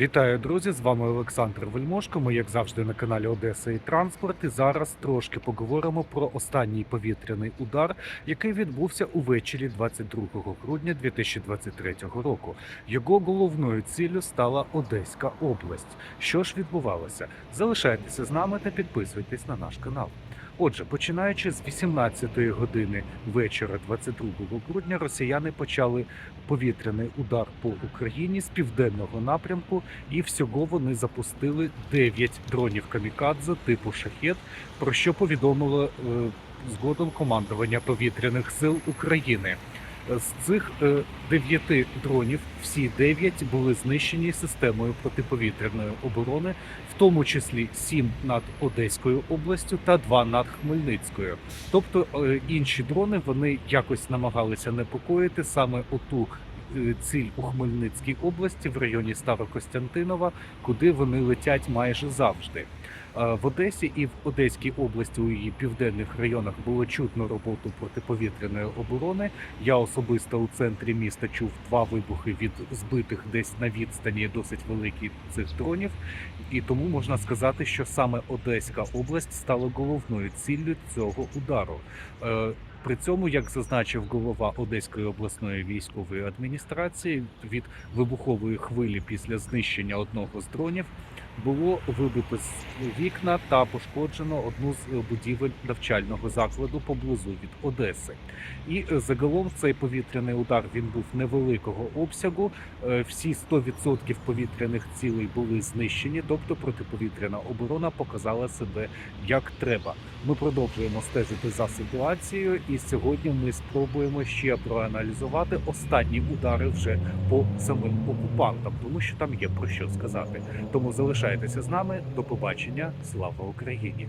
Вітаю, друзі! З вами Олександр Вельмошко. Ми, як завжди, на каналі Одеса і Транспорт. І зараз трошки поговоримо про останній повітряний удар, який відбувся увечері 22 грудня 2023 року. Його головною ціллю стала Одеська область. Що ж відбувалося? Залишайтеся з нами та підписуйтесь на наш канал. Отже, починаючи з 18-ї години вечора 22 грудня, росіяни почали повітряний удар по Україні з південного напрямку, і всього вони запустили 9 дронів камікадзе типу шахет, про що повідомило е, згодом командування повітряних сил України. З цих е, дев'яти дронів всі дев'ять були знищені системою протиповітряної оборони, в тому числі сім над Одеською областю та два над Хмельницькою. Тобто е, інші дрони вони якось намагалися непокоїти саме оту е, ціль у Хмельницькій області в районі Старокостянтинова, куди вони летять майже завжди. Е, В Одесі і в Одеській області у її південних районах було чутно роботу протиповітряної оборони. Я особисто у центрі міста чув два вибухи від збитих десь на відстані досить великі цих дронів. І тому можна сказати, що саме Одеська область стала головною ціллю цього удару. При цьому, як зазначив голова Одеської обласної військової адміністрації, від вибухової хвилі після знищення одного з дронів було вибито з вікна та пошкоджено одну з будівель навчального закладу поблизу від Одеси. І загалом цей повітряний удар він був невеликого обсягу. Е, Всі 100% повітряних цілей були знищені, тобто протиповітряна оборона показала себе як треба. Ми продовжуємо стежити за ситуацією, і сьогодні ми спробуємо ще проаналізувати останні удари вже по самим окупантам, тому що там є про що сказати. Тому залишайтеся з нами. До побачення. Слава Україні!